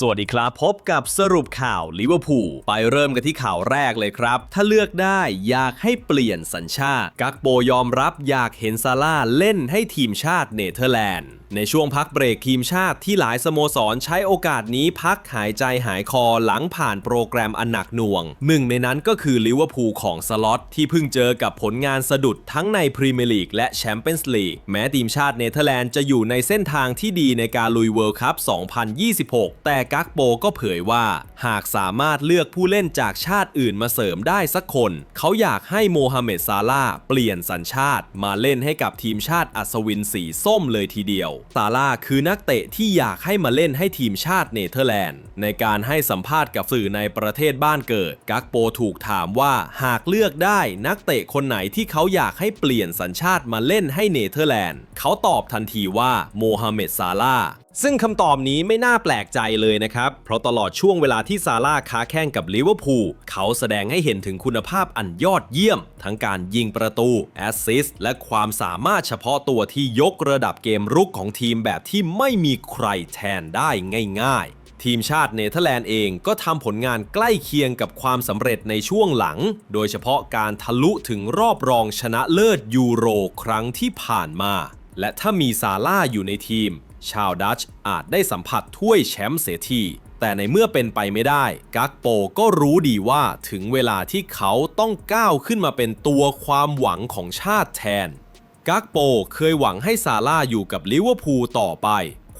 สวัสดีครับพบกับสรุปข่าวลิเวอร์พูลไปเริ่มกันที่ข่าวแรกเลยครับ ถ้าเลือกได้อยากให้เปลี่ยนสัญชาติ กักโปยอมรับอยากเห็นซาร่าเล่นให้ทีมชาติเนเธอร์แลนด์ ในช่วงพักเบรกทีมชาติที่หลายสโมสรใช้โอกาสนี้พักหายใจหายคอหลังผ่านโปรแกรมอันหนักหน่วง หนึ่งในนั้นก็คือลิเวอร์พูลของสล็อตที่เพิ่งเจอกับผลงานสะดุดทั้งในพรีเมียร์ลีกและแชมเปี้ยนส์ลีกแม้ทีมชาติเนเธอร์แลนด์จะอยู่ในเส้นทางที่ดีในการลุยเวิลด์คัพ2026 แต่กักโปก็เผยว่า หากสามารถเลือกผู้เล่นจากชาติอื่นมาเสริมได้สักคน เขาอยากให้โมฮัมเหม็ดซาร่าเปลี่ยนสัญชาติ มาเล่นให้กับทีมชาติอัศวินสีส้มเลยทีเดียว ซาร่าคือนักเตะที่อยากให้มาเล่นให้ทีมชาติเนเธอร์แลนด์ ในการให้สัมภาษณ์กับสื่อในประเทศบ้านเกิด กักโปถูกถามว่าหากเลือกได้นักเตะคนไหนที่เขาอยากให้เปลี่ยนสัญชาติมาเล่นให้เนเธอร์แลนด์ เขาตอบทันทีว่าโมฮัมเหม็ดซาร่า ซึ่งคำตอบนี้ไม่น่าแปลกใจเลยนะครับ เพราะตลอดช่วงเวลาที่ซาร่าค้าแข่งกับลิเวอร์พูลเขาแสดงให้เห็นถึงคุณภาพอันยอดเยี่ยม ทั้งการยิงประตู แอสซิสต์และความสามารถเฉพาะตัวที่ยกระดับเกมรุกของทีมแบบที่ไม่มีใครแทนได้ง่าย ๆทีมชาติเนเธอร์แลนด์เองก็ทำผลงานใกล้เคียงกับความสำเร็จในช่วงหลัง โดยเฉพาะการทะลุถึงรอบรองชนะเลิศยูโรครั้งที่ผ่านมา และถ้ามีซาร่าอยู่ในทีม ชาวดัตช์อาจได้สัมผัสถ้วยแชมป์เสียทีแต่ในเมื่อเป็นไปไม่ได้ กักโปก็รู้ดีว่าถึงเวลาที่เขาต้องก้าวขึ้นมาเป็นตัวความหวังของชาติแทน กักโปเคยหวังให้ซาร่าอยู่กับลิเวอร์พูลต่อไป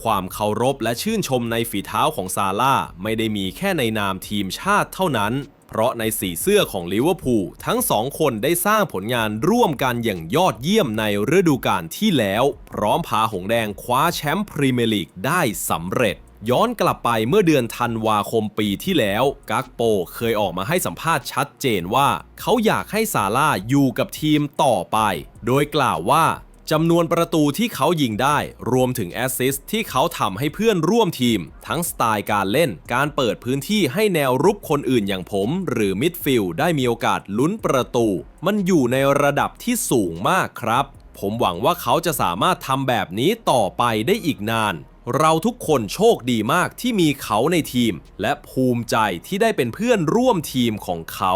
ความเคารพและชื่นชมในฝีเท้าของซาร่าไม่ได้มีแค่ในนามทีมชาติเท่านั้น เพราะในสีเสื้อของลิเวอร์พูลทั้งสองคนได้สร้างผลงานร่วมกันอย่างยอดเยี่ยมในฤดูกาลที่แล้ว พร้อมพาหงแดงคว้าแชมป์พรีเมียร์ลีกได้สำเร็จย้อนกลับไปเมื่อเดือนธันวาคมปีที่แล้ว กักโปเคยออกมาให้สัมภาษณ์ชัดเจนว่า เขาอยากให้ซาร่าอยู่กับทีมต่อไป โดยกล่าวว่า จำนวนประตูที่เขายิงได้รวมถึงแอสซิสต์ที่เขาทำให้เพื่อนร่วมทีม ทั้งสไตล์การเล่น การเปิดพื้นที่ให้แนวรุกคนอื่นอย่างผม หรือมิดฟิลด์ได้มีโอกาสลุ้นประตู มันอยู่ในระดับที่สูงมากครับ ผมหวังว่าเขาจะสามารถทำแบบนี้ต่อไปได้อีกนาน เราทุกคนโชคดีมากที่มีเขาในทีม และภูมิใจที่ได้เป็นเพื่อนร่วมทีมของเขา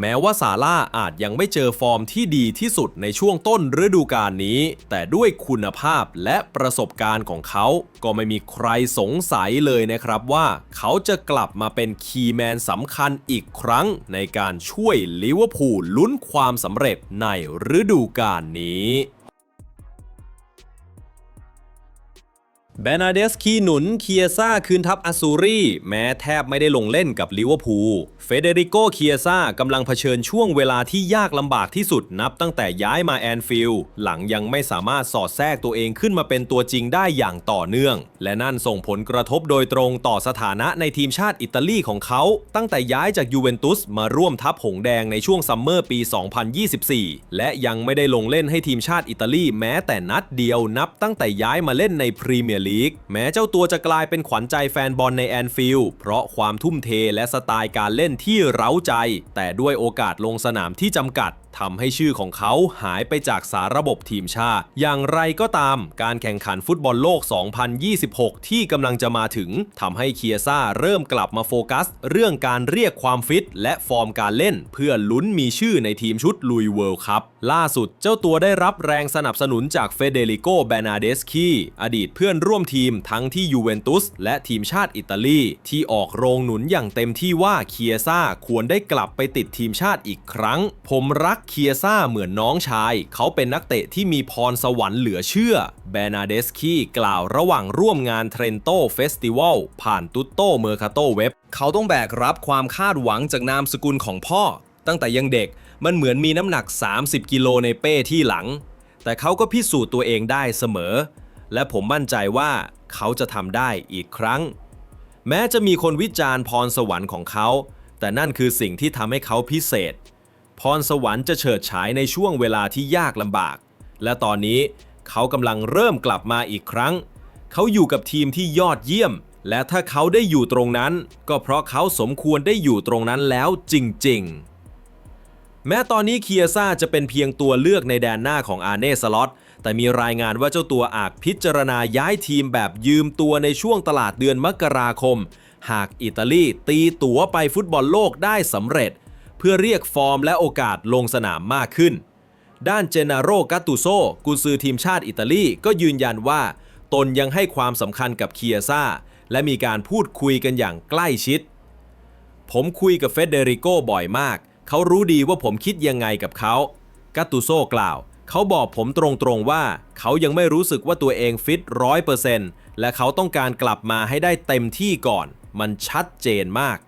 แม้ว่าซาร่าอาจยังไม่เจอฟอร์มที่ดีที่สุดในช่วงต้นฤดูกาลนี้ แต่ด้วยคุณภาพและประสบการณ์ของเขา ก็ไม่มีใครสงสัยเลยนะครับว่า เขาจะกลับมาเป็นคีย์แมนสำคัญอีกครั้งในการช่วยลิเวอร์พูลลุ้นความสำเร็จในฤดูกาลนี้ เบนาเดสคีหนุนเคียซ่าคืนทัพอาซูรีแม้แทบไม่ได้ลงเล่นกับลิเวอร์พูล เฟเดริโกเคียซ่ากำลังเผชิญช่วงเวลาที่ยากลำบากที่สุดนับตั้งแต่ย้ายมาแอนฟิลด์หลังยังไม่สามารถสอดแทรกตัวเองขึ้นมาเป็นตัวจริงได้อย่างต่อเนื่อง และนั่นส่งผลกระทบโดยตรงต่อสถานะในทีมชาติอิตาลีของเขา ตั้งแต่ย้ายจากยูเวนตุสมาร่วมทัพหงแดงในช่วงซัมเมอร์ปี 2024 และยังไม่ได้ลงเล่นให้ทีมชาติอิตาลีแม้แต่นัดเดียวนับตั้งแต่ย้ายมาเล่นในพรีเมียร์ลีกแม้เจ้าตัวจะกลายเป็นขวัญใจแฟนบอลในแอนฟิลด์เพราะความทุ่มเทและสไตล์การเล่นที่เร้าใจ แต่ด้วยโอกาสลงสนามที่จำกัด ทำให้ชื่อของเขาหายไปจากสาระบบทีมชาติ อย่างไรก็ตาม การแข่งขันฟุตบอลโลก 2026 ที่กำลังจะมาถึงทำให้เคียซ่าเริ่มกลับมาโฟกัส เรื่องการเรียกความฟิต และฟอร์มการเล่น เพื่อลุ้นมีชื่อในทีมชุดลุยเวิลด์คัพล่าสุดเจ้าตัวได้รับแรงสนับสนุนจากเฟเดริโกแบนาเดสคีอดีตเพื่อนร่วมทีมทั้งที่ยูเวนตุสและทีมชาติอิตาลี ที่ออกโรงหนุนอย่างเต็มที่ว่าเคียซ่าควรได้กลับไปติดทีมชาติอีกครั้ง ผมรักเคียซ่าเหมือนน้องชาย เขาเป็นนักเตะที่มีพรสวรรค์เหลือเชื่อ แบนาเดสคีกล่าวระหว่างร่วมงานเทรนโตเฟสติวัลผ่านตุตโตเมอร์คาโตเว็บ เขาต้องแบกรับความคาดหวังจากนามสกุลของพ่อ ตั้งแต่ยังเด็กมันเหมือนมีน้ำหนัก 30 กิโลในเป้ที่หลัง แต่เขาก็พิสูจน์ตัวเองได้เสมอ และผมมั่นใจว่าเขาจะทำได้อีกครั้ง แม้จะมีคนวิจารณ์พรสวรรค์ของเขา แต่นั่นคือสิ่งที่ทำให้เขาพิเศษ พรสวรรค์จะเฉิดฉายในช่วงเวลาที่ยากลำบาก และตอนนี้เขากำลังเริ่มกลับมาอีกครั้ง เขาอยู่กับทีมที่ยอดเยี่ยม และถ้าเขาได้อยู่ตรงนั้น ก็เพราะเขาสมควรได้อยู่ตรงนั้นแล้วจริงๆ แม้ตอนนี้เคียซ่าจะเป็นเพียงตัวเลือกในแดนหน้าของอาเน่สล็อตแต่มีรายงานว่าเจ้าตัวอาจพิจารณาย้ายทีมแบบยืมตัวในช่วงตลาดเดือนมกราคม หากอิตาลีตีตั๋วไปฟุตบอลโลกได้สำเร็จ เพื่อเรียกฟอร์มและโอกาสลงสนามมากขึ้น ด้านเจนาโรกัตตุโซกุนซือทีมชาติอิตาลีก็ยืนยันว่า ตนยังให้ความสำคัญกับเคียซ่า และมีการพูดคุยกันอย่างใกล้ชิด ผมคุยกับเฟเดริโกบ่อยมาก เขารู้ดีว่าผมคิดยังไงกับเขากัตตุโซกล่าว เขาบอกผมตรงๆว่า เขายังไม่รู้สึกว่าตัวเองฟิตร้อยเปอร์เซ็นต์และเขาต้องการกลับมาให้ได้เต็มที่ก่อน มันชัดเจนมาก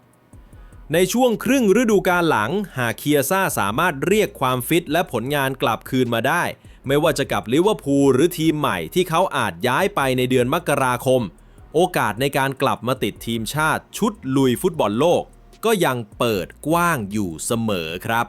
ในช่วงครึ่งฤดูกาลหลัง หากเคียซ่าสามารถเรียกความฟิตและผลงานกลับคืนมาได้ ไม่ว่าจะกับลิเวอร์พูลหรือทีมใหม่ที่เขาอาจย้ายไปในเดือนมกราคม โอกาสในการกลับมาติดทีมชาติชุดลุยฟุตบอลโลก ก็ยังเปิดกว้างอยู่เสมอครับ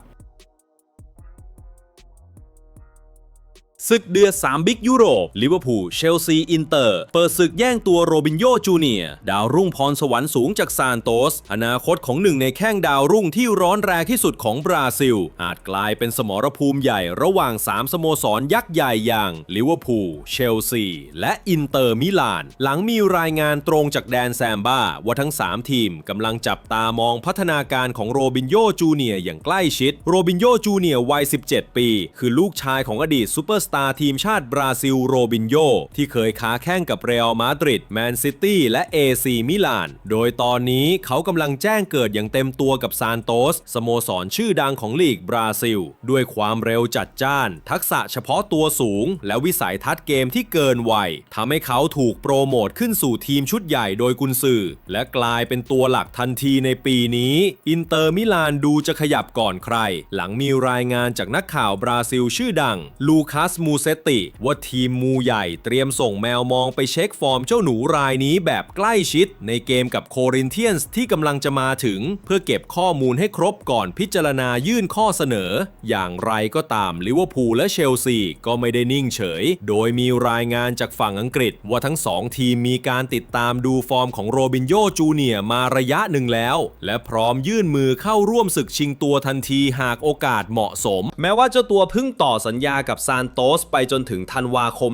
ศึกเดือด3บิ๊กยุโรป ลิเวอร์พูล เชลซี อินเตอร์ เปิดศึกแย่งตัวโรบินโยจูเนียดาวรุ่งพรสวรรค์สูงจากซานโตส อนาคตของหนึ่งในแข้งดาวรุ่งที่ร้อนแรงที่สุดของบราซิล อาจกลายเป็นสมรภูมิใหญ่ระหว่าง 3 สโมสรยักษ์ใหญ่อย่างลิเวอร์พูล เชลซี และอินเตอร์มิลาน หลังมีรายงานตรงจากแดนแซมบ้าว่าทั้ง 3 ทีมกำลังจับตามองพัฒนาการของโรบินโยจูเนียอย่างใกล้ชิด โรบินโยจูเนียวัย 17 ปี คือลูกชายของอดีตซูเปอร์สตาร์ทีมชาติบราซิลโรบินโยที่เคยค้าแข่งกับเรอัลมาดริดแมนซิตี้และเอซีมิลาน โดยตอนนี้เขากำลังแจ้งเกิดอย่างเต็มตัวกับซานโตสสโมสรชื่อดังของลีกบราซิล ด้วยความเร็วจัดจ้าน ทักษะเฉพาะตัวสูง และวิสัยทัศน์เกมที่เกินวัยทำให้เขาถูกโปรโมทขึ้นสู่ทีมชุดใหญ่โดยกุนซือและกลายเป็นตัวหลักทันทีในปีนี้ อินเตอร์มิลานดูจะขยับก่อนใคร หลังมีรายงานจากนักข่าวบราซิลชื่อดังลูคัสมูเซติ ว่าทีมมูใหญ่เตรียมส่งแมวมองไปเช็คฟอร์มเจ้าหนูรายนี้แบบใกล้ชิด ในเกมกับโครินเทียนส์ที่กำลังจะมาถึง เพื่อเก็บข้อมูลให้ครบก่อนพิจารณายื่นข้อเสนอ อย่างไรก็ตามลิเวอร์พูลและเชลซีก็ไม่ได้นิ่งเฉย โดยมีรายงานจากฝั่งอังกฤษ ว่าทั้งสองทีมมีการติดตามดูฟอร์มของโรบินโยจูเนียมาระยะหนึ่งแล้ว และพร้อมยื่นมือเข้าร่วมศึกชิงตัวทันทีหากโอกาสเหมาะสม แม้ว่าเจ้าตัวเพิ่งต่อสัญญากับซานโตสไปจนถึงธันวาคม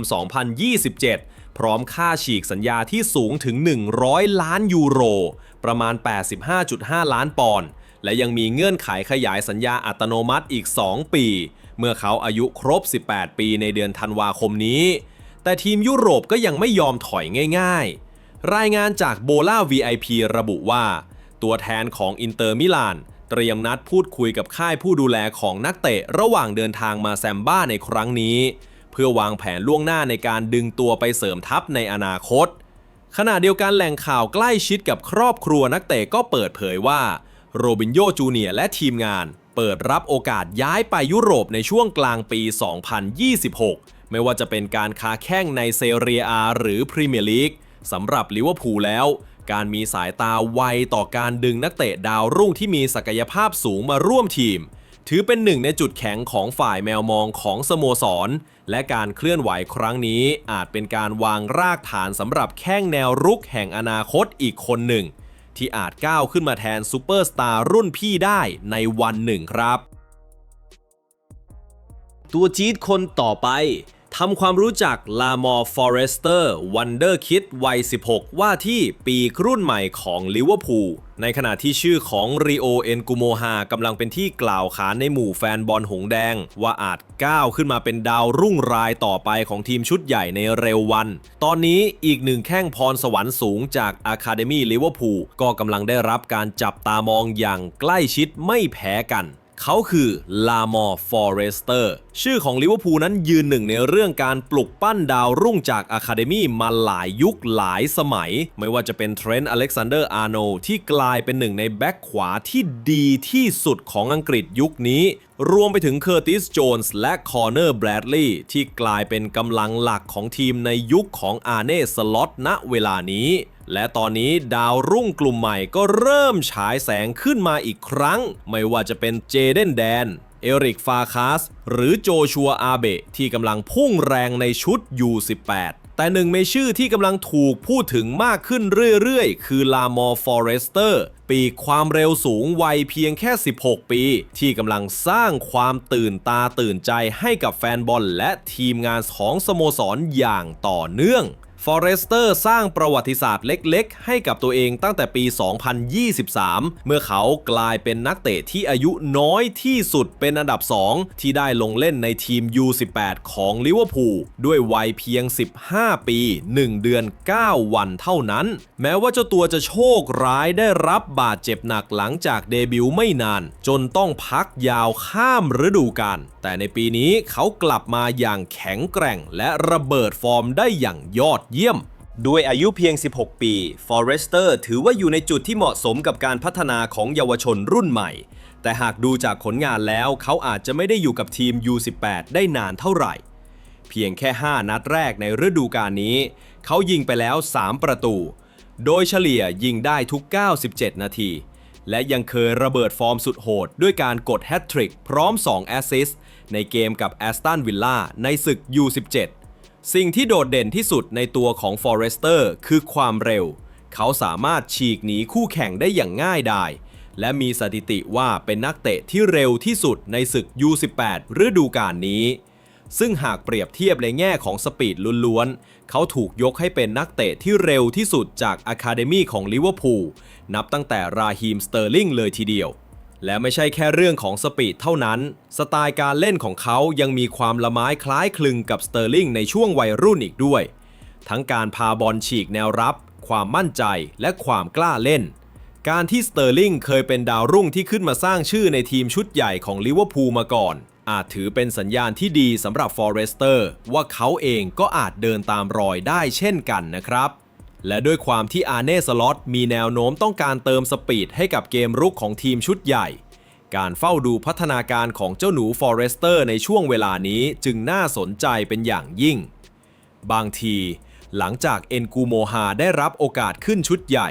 2027 พร้อมค่าฉีกสัญญาที่สูงถึง 100 ล้านยูโร ประมาณ 85.5 ล้านปอนด์ และยังมีเงื่อนไขขยายสัญญาอัตโนมัติอีก 2 ปี เมื่อเขาอายุครบ 18 ปีในเดือนธันวาคมนี้ แต่ทีมยุโรปก็ยังไม่ยอมถอยง่าย ๆ รายงานจากโบล่า VIP ระบุว่า ตัวแทนของอินเตอร์มิลาน เตรียมนัดพูดคุยกับค่ายผู้ดูแลของนักเตะระหว่างเดินทางมาแซมบ้าในครั้งนี้ เพื่อวางแผนล่วงหน้าในการดึงตัวไปเสริมทัพในอนาคต ขณะเดียวกันแหล่งข่าวใกล้ชิดกับครอบครัวนักเตะก็เปิดเผยว่าโรบินโยจูเนียและทีมงาน เปิดรับโอกาสย้ายไปยุโรปในช่วงกลางปี 2026 ไม่ว่าจะเป็นการค้าแข่งในเซเรียอาหรือพรีเมียร์ลีกสำหรับลิเวอร์พูลแล้ว การมีสายตาไวต่อการดึงนักเตะดาวรุ่งที่มีศักยภาพสูงมาร่วมทีม ถือเป็นหนึ่งในจุดแข็งของฝ่ายแมวมองของสโมสร และการเคลื่อนไหวครั้งนี้อาจเป็นการวางรากฐานสำหรับแข้งแนวรุกแห่งอนาคตอีกคนหนึ่ง ที่อาจก้าวขึ้นมาแทนซูเปอร์สตาร์รุ่นพี่ได้ในวันหนึ่งครับ ตัวจี๊ดคนต่อไป ทำความรู้จักลามอร์ฟอเรสเตอร์วันเดอร์คิดวัย 16 ว่าที่ปีกรุ่นใหม่ของลิเวอร์พูลในขณะที่ชื่อของริโอเอ็นกุโมฮากำลังเป็นที่กล่าวขานในหมู่แฟนบอลหงแดง ว่าอาจก้าวขึ้นมาเป็นดาวรุ่งรายต่อไปของทีมชุดใหญ่ในเร็ววัน ตอนนี้อีกหนึ่งแข้งพรสวรรค์สูงจากอะคาเดมี่ลิเวอร์พูลก็กำลังได้รับการจับตามองอย่างใกล้ชิดไม่แพ้กัน เขาคือลามอร์ฟอเรสเตอร์ชื่อของลิเวอร์พูลนั้นยืนหนึ่งในเรื่องการปลุกปั้นดาวรุ่งจากอะคาเดมี่มาหลายยุคหลายสมัย ไม่ว่าจะเป็นเทรนต์อเล็กซานเดอร์อาร์โนที่กลายเป็นหนึ่งในแบ็คขวาที่ดีที่สุดของอังกฤษยุคนี้ รวมไปถึงเคอร์ติสโจนส์และคอร์เนอร์แบรดลีย์ที่กลายเป็นกำลังหลักของทีมในยุคของอาเน่สล็อตณเวลานี้ และตอนนี้ดาวรุ่งกลุ่มใหม่ก็เริ่มฉายแสงขึ้นมาอีกครั้ง ไม่ว่าจะเป็นเจเดนแดน เอริกฟาคาส หรือโจชัวอาเบะที่กำลังพุ่งแรงในชุด U18 แต่หนึ่งในชื่อที่กำลังถูกพูดถึงมากขึ้นเรื่อยๆ คือลามอร์ฟอเรสเตอร์ ปีกความเร็วสูงวัยเพียงแค่ 16 ปี ที่กำลังสร้างความตื่นตาตื่นใจให้กับแฟนบอลและทีมงานของสโมสรอย่างต่อเนื่อง ฟอเรสเตอร์สร้างประวัติศาสตร์เล็กๆ ให้กับตัวเองตั้งแต่ปี 2023 เมื่อเขากลายเป็นนักเตะที่อายุน้อยที่สุดเป็นอันดับ 2 ที่ได้ลงเล่นในทีม U18 ของลิเวอร์พูลด้วยวัยเพียง 15 ปี 1 เดือน 9 วันเท่านั้น แม้ว่าเจ้าตัวจะโชคร้ายได้รับบาดเจ็บหนักหลังจากเดบิวต์ไม่นาน จนต้องพักยาวข้ามฤดูกาลแต่ในปีนี้เขากลับมาอย่างแข็งแกร่งและระเบิดฟอร์มได้อย่างยอดเยี่ยมด้วยอายุเพียง 16 ปีฟอเรสเตอร์ถือว่าอยู่ในจุดที่เหมาะสมกับการพัฒนาของเยาวชนรุ่นใหม่ แต่หากดูจากผลงานแล้วเขาอาจจะไม่ได้อยู่กับทีม U18 ได้นานเท่าไหร่ เพียงแค่ 5 นัดแรกในฤดูกาลนี้ เขายิงไปแล้ว 3 ประตู โดยเฉลี่ยยิงได้ทุก 97 นาทีและยังเคยระเบิดฟอร์มสุดโหด ด้วยการกดแฮตทริกพร้อม 2 แอสซิสในเกมกับแอสตันวิลล่าในศึก U17 สิ่งที่โดดเด่นที่สุดในตัวของฟอเรสเตอร์คือความเร็ว เขาสามารถฉีกหนีคู่แข่งได้อย่างง่ายดาย และมีสถิติว่าเป็นนักเตะที่เร็วที่สุดในศึก U18 ฤดูกาลนี้ ซึ่งหากเปรียบเทียบในแง่ของสปีดล้วนๆ เขาถูกยกให้เป็นนักเตะที่เร็วที่สุดจากอะคาเดมีของลิเวอร์พูล นับตั้งแต่ราฮีมสเตอร์ลิงเลยทีเดียว และไม่ใช่แค่เรื่องของสปีดเท่านั้น สไตล์การเล่นของเขายังมีความละไม้คล้ายคลึงกับสเตอร์ลิงในช่วงวัยรุ่นอีกด้วย ทั้งการพาบอลฉีกแนวรับ ความมั่นใจและความกล้าเล่น การที่สเตอร์ลิงเคยเป็นดาวรุ่งที่ขึ้นมาสร้างชื่อในทีมชุดใหญ่ของลิเวอร์พูลมาก่อน อาจถือเป็นสัญญาณที่ดีสำหรับฟอเรสเตอร์ว่าเขาเองก็อาจเดินตามรอยได้เช่นกันนะครับ และด้วยความที่อาเน่สล็อตมีแนวโน้มต้องการเติมสปีดให้กับเกมรุกของทีมชุดใหญ่ การเฝ้าดูพัฒนาการของเจ้าหนูฟอเรสเตอร์ในช่วงเวลานี้จึงน่าสนใจเป็นอย่างยิ่ง บางทีหลังจากเอ็นกูโมฮาได้รับโอกาสขึ้นชุดใหญ่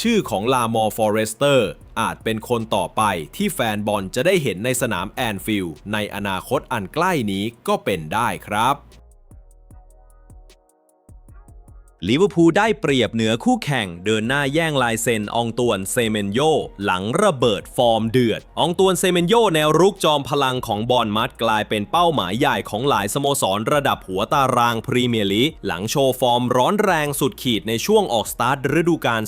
ชื่อของลามอร์ฟอเรสเตอร์อาจเป็นคนต่อไปที่แฟนบอลจะได้เห็นในสนามแอนฟิลด์ในอนาคตอันใกล้นี้ก็เป็นได้ครับ ลิเวอร์พูลได้เปรียบเหนือคู่แข่งเดินหน้าแย่งลายเซ็นอองตวนเซเมนโยหลังระเบิดฟอร์มเดือดอองตวนเซเมนโยแนวรุกจอมพลังของบอลมัดกลายเป็นเป้าหมายใหญ่ของหลายสโมสรระดับหัวตารางพรีเมียร์ลีกหลังโชว์ฟอร์มร้อนแรงสุดขีดในช่วงออกสตาร์ทฤดูกาล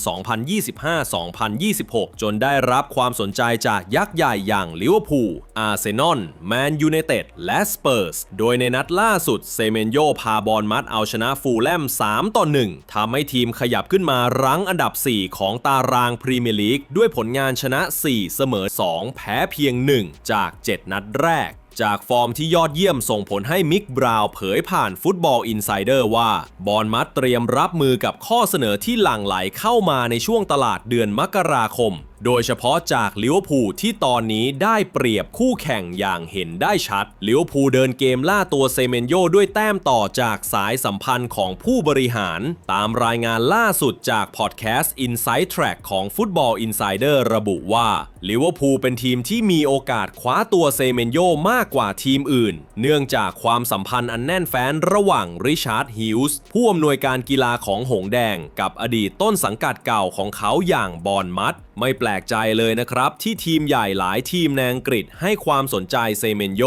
2025-2026 จนได้รับความสนใจจากยักษ์ใหญ่อย่างลิเวอร์พูล อาร์เซนอล แมนยูไนเต็ด และสเปอร์ส โดยในนัดล่าสุดเซเมนโยพาบอลมัดเอาชนะฟูลแลม 3 ต่อ 1ทำให้ทีมขยับขึ้นมารั้งอันดับ 4 ของตารางพรีเมียร์ลีกด้วยผลงานชนะ 4 เสมอ 2 แพ้เพียง 1 จาก 7 นัดแรกจากฟอร์มที่ยอดเยี่ยมส่งผลให้มิกบราว์เผยผ่านฟุตบอลอินไซเดอร์ว่า บอลมัดเตรียมรับมือกับข้อเสนอที่หลั่งไหลเข้ามาในช่วงตลาดเดือนมกราคม โดยเฉพาะจากลิเวอร์พูลที่ตอนนี้ได้เปรียบคู่แข่งอย่างเห็นได้ชัดลิเวอร์พูลเดินเกมล่าตัวเซเมนโยด้วยแต้มต่อจากสายสัมพันธ์ของผู้บริหาร ตามรายงานล่าสุดจากพอดแคสต์ Inside Track ของ Football Insider ระบุว่าลิเวอร์พูลเป็นทีมที่มีโอกาสคว้าตัวเซเมนโยมากกว่าทีมอื่น เนื่องจากความสัมพันธ์อันแน่นแฟ้นระหว่างริชาร์ดฮิลส์ผู้อำนวยการกีฬาของหงแดง กับอดีตต้นสังกัดเก่าของเขาอย่างบอนมัด ไม่แปลกใจเลยนะครับ ที่ทีมใหญ่หลายทีมในอังกฤษให้ความสนใจเซเมนโย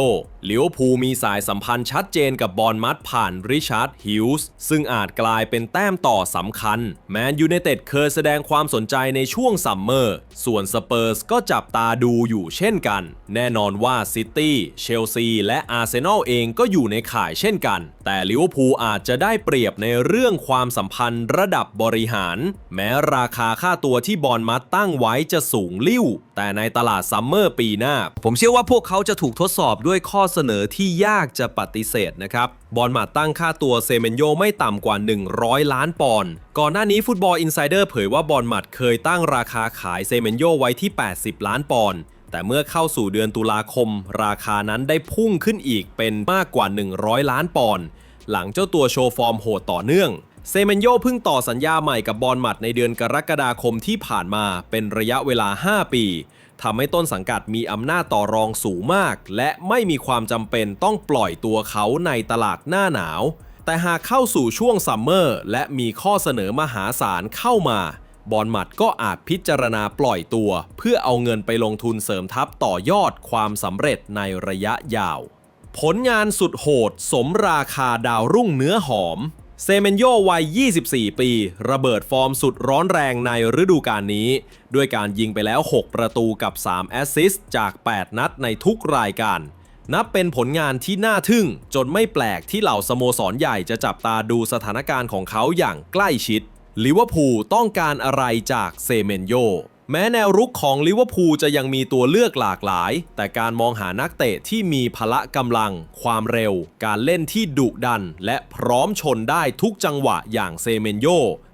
ลิวพูมีสายสัมพันธ์ชัดเจนกับบอลมัดผ่านริชาร์ดฮิลส์ซึ่งอาจกลายเป็นแต้มต่อสำคัญ แมนยูไนเต็ดเคยแสดงความสนใจในช่วงซัมเมอร์ ส่วนสเปอร์สก็จับตาดูอยู่เช่นกัน แน่นอนว่าซิตี้ เชลซี และอาร์เซนอลเองก็อยู่ในข่ายเช่นกัน แต่ลิเวอร์พูลอาจจะได้เปรียบในเรื่องความสัมพันธ์ระดับบริหาร แม้ราคาค่าตัวที่บอลมัดตั้งไว้จะสูงลิ่ว แต่ในตลาดซัมเมอร์ปีหน้า ผมเชื่อว่าพวกเขาจะถูกทดสอบด้วยข้อเสนอที่ยากจะปฏิเสธนะครับ บอลมาตั้งค่าตัวเซเมนโยไม่ต่ำกว่า 100 ล้านปอนด์ ก่อนหน้านี้ฟุตบอลอินไซเดอร์เผยว่าบอลมัดเคยตั้งราคาขายเซเมนโยไว้ที่ 80 ล้านปอนด์ แต่เมื่อเข้าสู่เดือนตุลาคม ราคานั้นได้พุ่งขึ้นอีกเป็นมากกว่า 100 ล้านปอนด์ หลังเจ้าตัวโชว์ฟอร์มโหดต่อเนื่องเซเมนโยเพิ่งต่อสัญญาใหม่กับบอลหมัดในเดือนกรกฎาคมที่ผ่านมาเป็นระยะเวลา 5 ปี ทำให้ต้นสังกัดมีอำนาจต่อรองสูงมาก และไม่มีความจำเป็นต้องปล่อยตัวเขาในตลาดหน้าหนาว แต่หากเข้าสู่ช่วงซัมเมอร์และมีข้อเสนอมหาศาลเข้ามาบอลหมัดก็อาจพิจารณาปล่อยตัว เพื่อเอาเงินไปลงทุนเสริมทัพต่อยอดความสำเร็จในระยะยาว ผลงานสุดโหด สมราคาดาวรุ่งเนื้อหอม เซเมนโยวัย 24 ปี ระเบิดฟอร์มสุดร้อนแรงในฤดูกาลนี้ ด้วยการยิงไปแล้ว 6 ประตูกับ 3 แอสซิสต์จาก 8 นัดในทุกรายการ นับเป็นผลงานที่น่าทึ่ง จนไม่แปลกที่เหล่าสโมสรใหญ่จะจับตาดูสถานการณ์ของเขาอย่างใกล้ชิดลิเวอร์พูลต้องการอะไรจากเซเมนโย แม้แนวรุกของลิเวอร์พูลจะยังมีตัวเลือกหลากหลาย แต่การมองหานักเตะที่มีพละกำลัง ความเร็ว การเล่นที่ดุดัน และพร้อมชนได้ทุกจังหวะอย่างเซเมนโย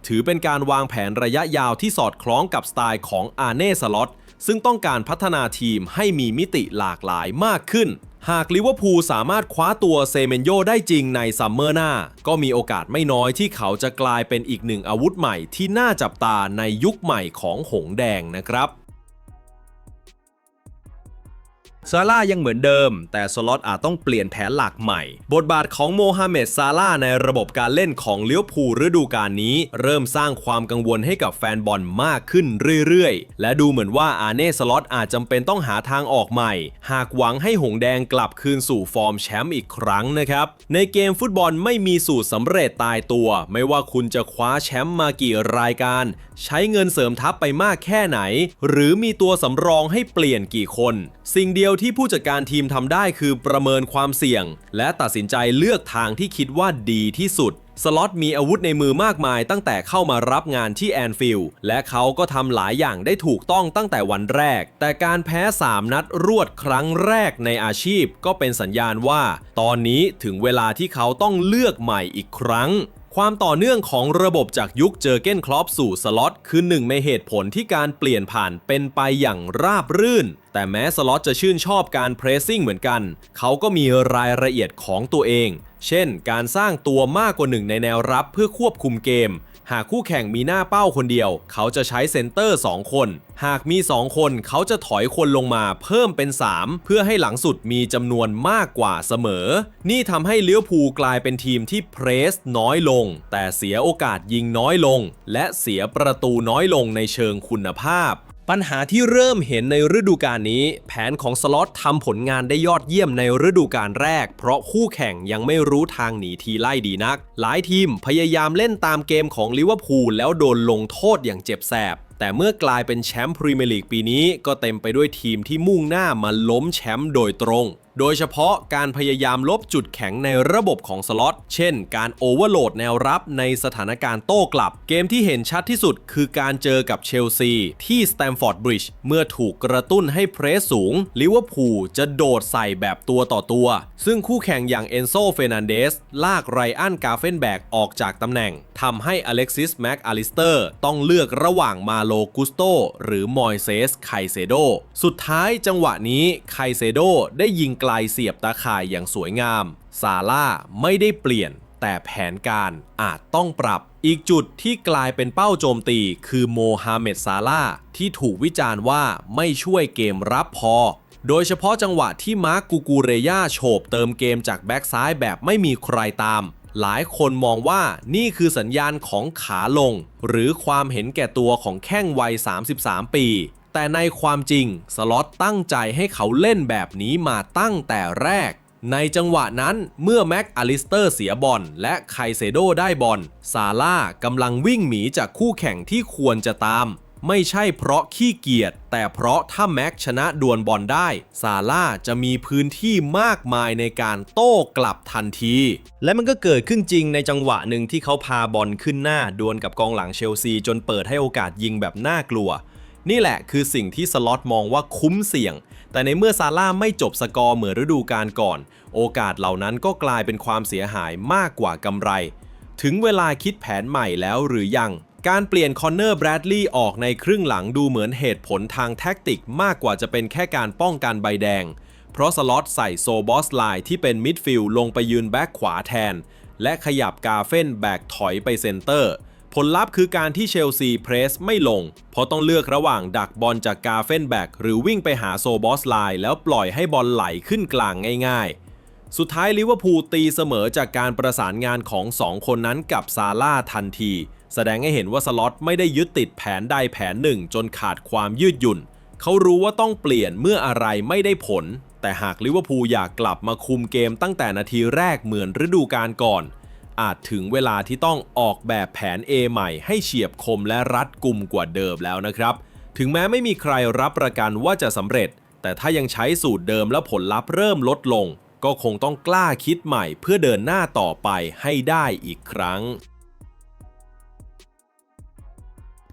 ถือเป็นการวางแผนระยะยาวที่สอดคล้องกับสไตล์ของอาเน่สล็อตซึ่งต้องการพัฒนาทีมให้มีมิติหลากหลายมากขึ้น หากลิเวอร์พูลสามารถคว้าตัวเซเมนโยได้จริงในซัมเมอร์หน้า ก็มีโอกาสไม่น้อยที่เขาจะกลายเป็นอีกหนึ่งอาวุธใหม่ที่น่าจับตาในยุคใหม่ของหงแดงนะครับ ซาร่ายังเหมือนเดิม แต่สล็อตอาจต้องเปลี่ยนแผนหลักใหม่ บทบาทของโมฮัมเหม็ดซาร่าในระบบการเล่นของเลี้ยวภูฤดูกาลนี้ เริ่มสร้างความกังวลให้กับแฟนบอลมากขึ้นเรื่อยๆ และดูเหมือนว่าอาเน่สล็อตอาจจำเป็นต้องหาทางออกใหม่ หากหวังให้หงแดงกลับคืนสู่ฟอร์มแชมป์อีกครั้งนะครับ ในเกมฟุตบอลไม่มีสูตรสำเร็จตายตัว ไม่ว่าคุณจะคว้าแชมป์มากี่รายการ ใช้เงินเสริมทัพไปมากแค่ไหน หรือมีตัวสำรองให้เปลี่ยนกี่คน สิ่งเดียวที่ผู้จัดการทีมทำได้คือประเมินความเสี่ยง และตัดสินใจเลือกทางที่คิดว่าดีที่สุด สล็อตมีอาวุธในมือมากมายตั้งแต่เข้ามารับงานที่แอนฟิลด์และเขาก็ทำหลายอย่างได้ถูกต้องตั้งแต่วันแรก แต่การแพ้ 3 นัดรวดครั้งแรกในอาชีพก็เป็นสัญญาณว่า ตอนนี้ถึงเวลาที่เขาต้องเลือกใหม่อีกครั้ง ความต่อเนื่องของระบบจากยุคเจอเก้นคลอปสู่สล็อตคือหนึ่งในเหตุผลที่การเปลี่ยนผ่านเป็นไปอย่างราบรื่น แต่แม้สล็อตจะชื่นชอบการเพรสซิ่งเหมือนกัน เขาก็มีรายละเอียดของตัวเอง เช่น การสร้างตัวมากกว่าหนึ่งในแนวรับเพื่อควบคุมเกม หากคู่แข่งมีหน้าเป้าคนเดียว เขาจะใช้เซนเตอร์ 2 คน หากมี 2 คนเขาจะถอยคนลงมาเพิ่มเป็น 3 เพื่อให้หลังสุดมีจำนวนมากกว่าเสมอ นี่ทำให้เลี้ยวภูกลายเป็นทีมที่เพรสน้อยลง แต่เสียโอกาสยิงน้อยลง และเสียประตูน้อยลงในเชิงคุณภาพ ปัญหาที่เริ่มเห็นในฤดูกาลนี้ แผนของสล็อตทำผลงานได้ยอดเยี่ยมในฤดูกาลแรก เพราะคู่แข่งยังไม่รู้ทางหนีทีไล่ดีนัก หลายทีมพยายามเล่นตามเกมของลิเวอร์พูลแล้วโดนลงโทษอย่างเจ็บแสบแต่เมื่อกลายเป็นแชมป์พรีเมียร์ลีกปีนี้ก็เต็มไปด้วยทีมที่มุ่งหน้ามาล้มแชมป์โดยตรง โดยเฉพาะการพยายามลบจุดแข็งในระบบของสล็อต เช่น การโอเวอร์โหลดแนวรับในสถานการณ์โต้กลับ เกมที่เห็นชัดที่สุดคือการเจอกับเชลซี ที่สแตมฟอร์ดบริดจ์เมื่อถูกกระตุ้นให้เพรสสูงลิเวอร์พูลจะโดดใส่แบบตัวต่อตัว ซึ่งคู่แข่งอย่างเอนโซเฟนันเดสลากไรอันกาเฟนแบกออกจากตำแหน่งทำให้อเล็กซิสแม็กอลิสเตอร์ต้องเลือกระหว่างมาโลกุสโตหรือมอยเซสไคเซโดสุดท้ายจังหวะนี้ไคเซโดได้ยิงลเสียบตาข่ายอย่างสวยงาม ซาร่าไม่ได้เปลี่ยน แต่แผนการอาจต้องปรับ อีกจุดที่กลายเป็นเป้าโจมตีคือโมฮัมเหม็ดซาร่าที่ถูกวิจารณ์ว่าไม่ช่วยเกมรับพอ โดยเฉพาะจังหวะที่มาร์กกูกูเรย่าโฉบเติมเกมจากแบ็กซ้ายแบบไม่มีใครตามหลายคนมองว่านี่คือสัญญาณของขาลง หรือความเห็นแก่ตัวของแข้งวัย 33 ปี แต่ในความจริงสล็อตตั้งใจให้เขาเล่นแบบนี้มาตั้งแต่แรก ในจังหวะนั้นเมื่อแม็กอลิสเตอร์เสียบอลและไคเซโดได้บอลซาร่ากำลังวิ่งหนีจากคู่แข่งที่ควรจะตาม ไม่ใช่เพราะขี้เกียจแต่เพราะถ้าแม็กชนะดวลบอลได้ซาร่าจะมีพื้นที่มากมายในการโต้กลับทันที และมันก็เกิดขึ้นจริงในจังหวะหนึ่งที่เขาพาบอลขึ้นหน้าดวลกับกองหลังเชลซีจนเปิดให้โอกาสยิงแบบน่ากลัว นี่แหละคือสิ่งที่สล็อตมองว่าคุ้มเสี่ยง แต่ในเมื่อซาร่าไม่จบสกอร์เหมือนฤดูกาลก่อน โอกาสเหล่านั้นก็กลายเป็นความเสียหายมากกว่ากำไร ถึงเวลาคิดแผนใหม่แล้วหรือยัง การเปลี่ยนคอนเนอร์แบรดลีย์ออกในครึ่งหลังดูเหมือนเหตุผลทางแท็กติกมากกว่าจะเป็นแค่การป้องกันใบแดง เพราะสล็อตใส่โซบอสไลน์ที่เป็นมิดฟิลด์ลงไปยืนแบ็กขวาแทน และขยับกาเฟนแบกถอยไปเซนเตอร์ ผลลัพธ์คือการที่เชลซีเพรสไม่ลง เพราะต้องเลือกระหว่างดักบอลจากกาเฟนแบ็กหรือวิ่งไปหาโซบอสไลน์แล้วปล่อยให้บอลไหลขึ้นกลางง่ายๆ สุดท้ายลิเวอร์พูลตีเสมอจากการประสานงานของ 2 คนนั้นกับซาร่าทันที แสดงให้เห็นว่าสล็อตไม่ได้ยึดติดแผนใดแผนหนึ่ง จนขาดความยืดหยุ่น เขารู้ว่าต้องเปลี่ยนเมื่ออะไรไม่ได้ผล แต่หากลิเวอร์พูลอยากกลับมาคุมเกมตั้งแต่นาทีแรกเหมือนฤดูกาลก่อน อาจถึงเวลาที่ต้องออกแบบแผน A ใหม่ให้เฉียบคมและรัดกุมกว่าเดิมแล้วนะครับ ถึงแม้ไม่มีใครรับประกันว่าจะสำเร็จ แต่ถ้ายังใช้สูตรเดิมแล้วผลลัพธ์เริ่มลดลง ก็คงต้องกล้าคิดใหม่เพื่อเดินหน้าต่อไปให้ได้อีกครั้ง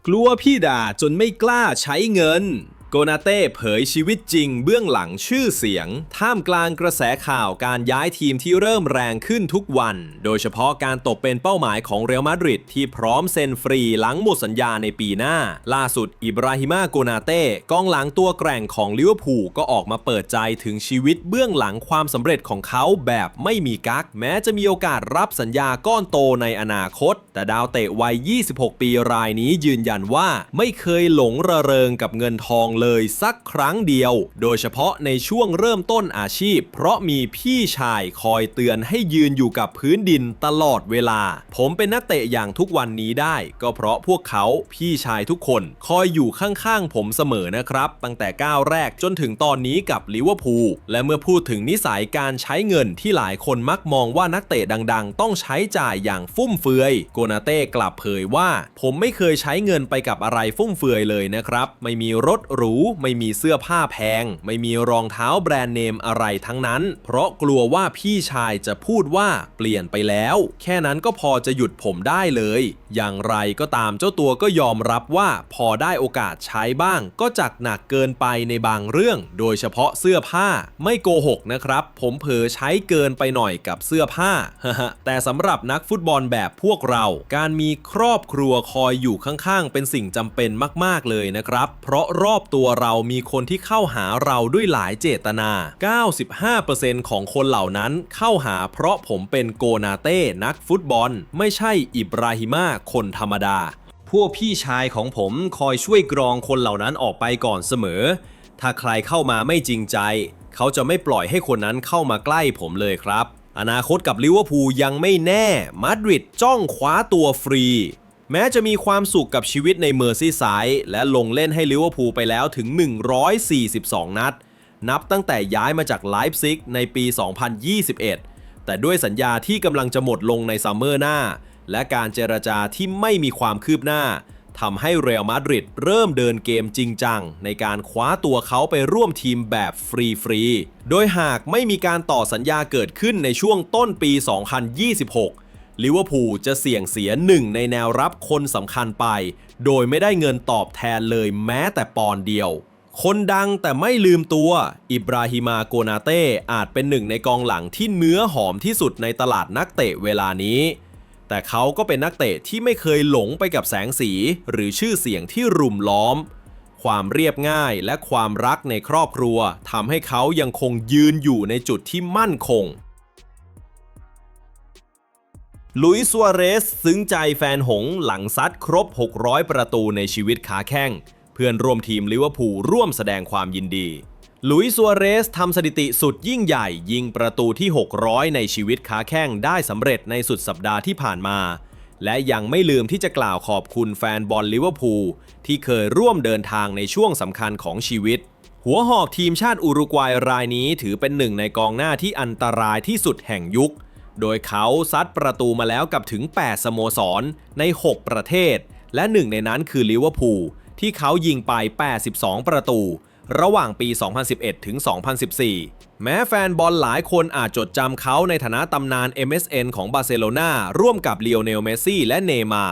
กลัวพี่ด่าจนไม่กล้าใช้เงิน โกนาเต้เผยชีวิตจริงเบื้องหลังชื่อเสียง ท่ามกลางกระแสข่าวการย้ายทีมที่เริ่มแรงขึ้นทุกวัน โดยเฉพาะการตกเป็นเป้าหมายของเรอัลมาดริดที่พร้อมเซ็นฟรีหลังหมดสัญญาในปีหน้า ล่าสุดอิบราฮิมาโกนาเต้กองหลังตัวแกร่งของลิเวอร์พูลก็ออกมาเปิดใจถึงชีวิตเบื้องหลังความสำเร็จของเขาแบบไม่มีกักแม้จะมีโอกาสรับสัญญาก้อนโตในอนาคต แต่ดาวเตะวัย 26 ปีรายนี้ยืนยันว่าไม่เคยหลงระเริงกับเงินทองเลยสักครั้งเดียว โดยเฉพาะในช่วงเริ่มต้นอาชีพ เพราะมีพี่ชายคอยเตือนให้ยืนอยู่กับพื้นดินตลอดเวลา ผมเป็นนักเตะอย่างทุกวันนี้ได้ ก็เพราะพวกเขาพี่ชายทุกคนคอยอยู่ข้างๆผมเสมอนะครับ ตั้งแต่ก้าวแรกจนถึงตอนนี้กับลิเวอร์พูลและเมื่อพูดถึงนิสัยการใช้เงินที่หลายคนมักมองว่านักเตะดัง ๆ ต้องใช้จ่ายอย่างฟุ่มเฟือยโกนาเต้กลับเผยว่า ผมไม่เคยใช้เงินไปกับอะไรฟุ่มเฟือยเลยนะครับ ไม่มีรถหรูไม่มีเสื้อผ้าแพง ไม่มีรองเท้าแบรนด์เนมอะไรทั้งนั้น เพราะกลัวว่าพี่ชายจะพูดว่าเปลี่ยนไปแล้ว แค่นั้นก็พอจะหยุดผมได้เลย อย่างไรก็ตามเจ้าตัวก็ยอมรับว่าพอได้โอกาสใช้บ้าง ก็จัดหนักเกินไปในบางเรื่อง โดยเฉพาะเสื้อผ้าไม่โกหกนะครับ ผมเผลอใช้เกินไปหน่อยกับเสื้อผ้า แต่สำหรับนักฟุตบอลแบบพวกเรา การมีครอบครัวคอยอยู่ข้างๆ เป็นสิ่งจำเป็นมากๆเลยนะครับ เพราะรอบตัววเรามีคนที่เข้าหาเราด้วยหลายเจตนา 95%ของคนเหล่านั้นเข้าหาเพราะผมเป็นโกนาเต้นักฟุตบอล ไม่ใช่อิบราฮิมาคนธรรมดา พวกพี่ชายของผมคอยช่วยกรองคนเหล่านั้นออกไปก่อนเสมอ ถ้าใครเข้ามาไม่จริงใจ เขาจะไม่ปล่อยให้คนนั้นเข้ามาใกล้ผมเลยครับ อนาคตกับลิเวอร์พูลยังไม่แน่ มาดริดจ้องคว้าตัวฟรี แม้จะมีความสุขกับชีวิตในเมอร์ซีไซด์และลงเล่นให้ลิเวอร์พูลไปแล้วถึง 142 นัด นับตั้งแต่ย้ายมาจากไลฟ์ซิกในปี 2021 แต่ด้วยสัญญาที่กำลังจะหมดลงในซัมเมอร์หน้า และการเจรจาที่ไม่มีความคืบหน้าทำให้เรอัลมาดริดเริ่มเดินเกมจริงจัง ในการคว้าตัวเขาไปร่วมทีมแบบฟรีๆ โดยหากไม่มีการต่อสัญญาเกิดขึ้นในช่วงต้นปี 2026 ลิเวอร์พูลจะเสี่ยงเสียหนึ่งในแนวรับคนสำคัญไป โดยไม่ได้เงินตอบแทนเลยแม้แต่ปอนเดียว คนดังแต่ไม่ลืมตัว อิบราฮิมาโกนาเต้อาจเป็นหนึ่งในกองหลังที่เนื้อหอมที่สุดในตลาดนักเตะเวลานี้ แต่เขาก็เป็นนักเตะที่ไม่เคยหลงไปกับแสงสี หรือชื่อเสียงที่รุมล้อม ความเรียบง่ายและความรักในครอบครัวทำให้เขายังคงยืนอยู่ในจุดที่มั่นคง ลุยส์ซัวเรสซึ้งใจแฟนหงหลังซัดครบ 600 ประตูในชีวิตขาแข้ง เพื่อนร่วมทีมลิเวอร์พูลร่วมแสดงความยินดี ลุยส์ซัวเรสทำสถิติสุดยิ่งใหญ่ ยิงประตูที่ 600 ในชีวิตขาแข้งได้สำเร็จในสุดสัปดาห์ที่ผ่านมา และยังไม่ลืมที่จะกล่าวขอบคุณแฟนบอลลิเวอร์พูลที่เคยร่วมเดินทางในช่วงสำคัญของชีวิต หัวหอกทีมชาติอุรุกวัยรายนี้ถือเป็นหนึ่งในกองหน้าที่อันตรายที่สุดแห่งยุค โดยเขาซัดประตูมาแล้วกับถึง 8 สโมสรใน 6 ประเทศ และหนึ่งในนั้นคือลิเวอร์พูลที่เขายิงไป 82 ประตู ระหว่างปี 2011 ถึง 2014 แม้แฟนบอลหลายคนอาจจดจำเขาในฐานะตำนาน MSN ของบาร์เซโลนาร่วมกับเลโอเนลเมสซี่และเนมา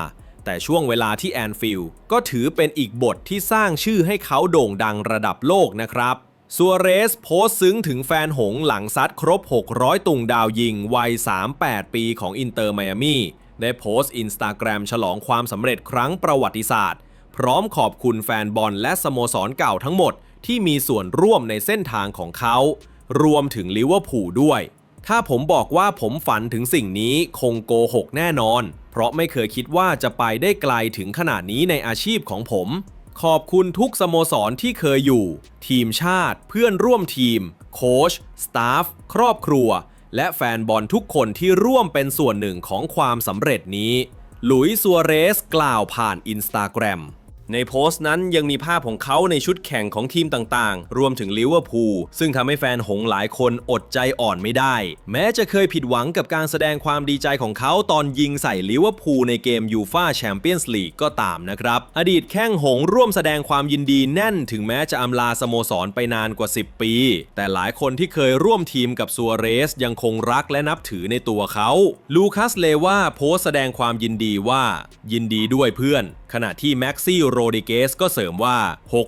แต่ช่วงเวลาที่แอนฟิลก็ถือเป็นอีกบทที่สร้างชื่อให้เขาโด่งดังระดับโลกนะครับ ซัวเรสโพสต์ซึ้งถึงแฟนหงหลังซัดครบ 600 ตุงดาวยิง วัย 38 ปีของอินเตอร์ไมอามีได้โพสต์อินสตาแกรมฉลองความสำเร็จครั้งประวัติศาสตร์ พร้อมขอบคุณแฟนบอลและสโมสรเก่าทั้งหมด ที่มีส่วนร่วมในเส้นทางของเขา รวมถึงลิเวอร์พูลด้วย ถ้าผมบอกว่าผมฝันถึงสิ่งนี้คงโกหกแน่นอน เพราะไม่เคยคิดว่าจะไปได้ไกลถึงขนาดนี้ในอาชีพของผม ขอบคุณทุกสโมสรที่เคยอยู่ ทีมชาติ เพื่อนร่วมทีม โค้ช สตาฟ ครอบครัว และแฟนบอลทุกคนที่ร่วมเป็นส่วนหนึ่งของความสำเร็จนี้ หลุยส์ซัวเรสกล่าวผ่านอินสตาแกรม ในโพสต์นั้นยังมีภาพของเขาในชุดแข่งของทีมต่างๆ รวมถึงลิเวอร์พูลซึ่งทำให้แฟนหงหลายคนอดใจอ่อนไม่ได้ แม้จะเคยผิดหวังกับการแสดงความดีใจของเขาตอนยิงใส่ลิเวอร์พูลในเกมยูฟาแชมเปี้ยนส์ลีกก็ตามนะครับ อดีตแข้งหงร่วมแสดงความยินดีแน่นถึงแม้จะอำลาสโมสรไปนานกว่า 10 ปี แต่หลายคนที่เคยร่วมทีมกับซัวเรสยังคงรักและนับถือในตัวเขาลูคัสเลว่าโพสต์แสดงความยินดีว่า ยินดีด้วยเพื่อน ขณะที่แม็กซี่โรรดิเกสก็เสริมว่า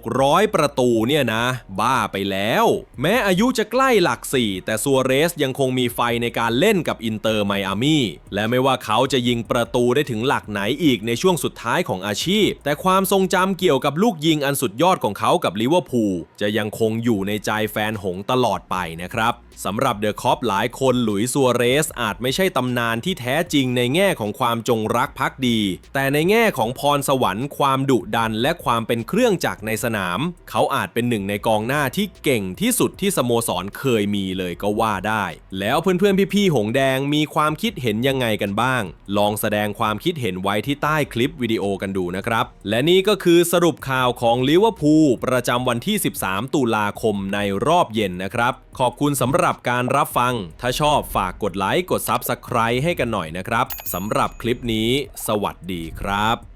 600 ประตูเนี่ยนะ บ้าไปแล้ว แม้อายุจะใกล้หลัก 4 แต่ซัวเรสยังคงมีไฟในการเล่นกับอินเตอร์ไมอามี่และไม่ว่าเขาจะยิงประตูได้ถึงหลักไหนอีกในช่วงสุดท้ายของอาชีพ แต่ความทรงจำเกี่ยวกับลูกยิงอันสุดยอดของเขากับลิเวอร์พูลจะยังคงอยู่ในใจแฟนหงตลอดไปนะครับสำหรับเดอะคอปหลายคนหลุยซัวเรสอาจไม่ใช่ตำนานที่แท้จริงในแง่ของความจงรักภักดี แต่ในแง่ของพรสวรรค์ความดุดันและความเป็นเครื่องจักรในสนาม เขาอาจเป็นหนึ่งในกองหน้าที่เก่งที่สุดที่สโมสรเคยมีเลยก็ว่าได้ แล้วเพื่อนๆพี่ๆหงแดงมีความคิดเห็นยังไงกันบ้าง ลองแสดงความคิดเห็นไว้ที่ใต้คลิปวิดีโอกันดูนะครับ และนี่ก็คือสรุปข่าวของลิเวอร์พูลประจำวันที่ 13 ตุลาคมในรอบเย็นนะครับ ขอบคุณสำหรับการรับฟัง ถ้าชอบฝากกดไลค์กด Subscribe ให้กันหน่อยนะครับสำหรับคลิปนี้ สวัสดีครับ